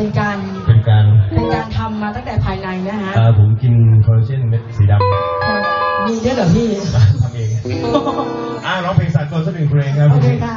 เป็นการเป็นการเป็นการทำมาตั้งแต่ภายในนะฮะเอ่อผมกินคอลลาเจนเม็ดสีดำมีด้วยเหรอพี่ทำเองอ่าร้องเพลงสากลสักหนึ่งเพลงครับ โอเคค่ะ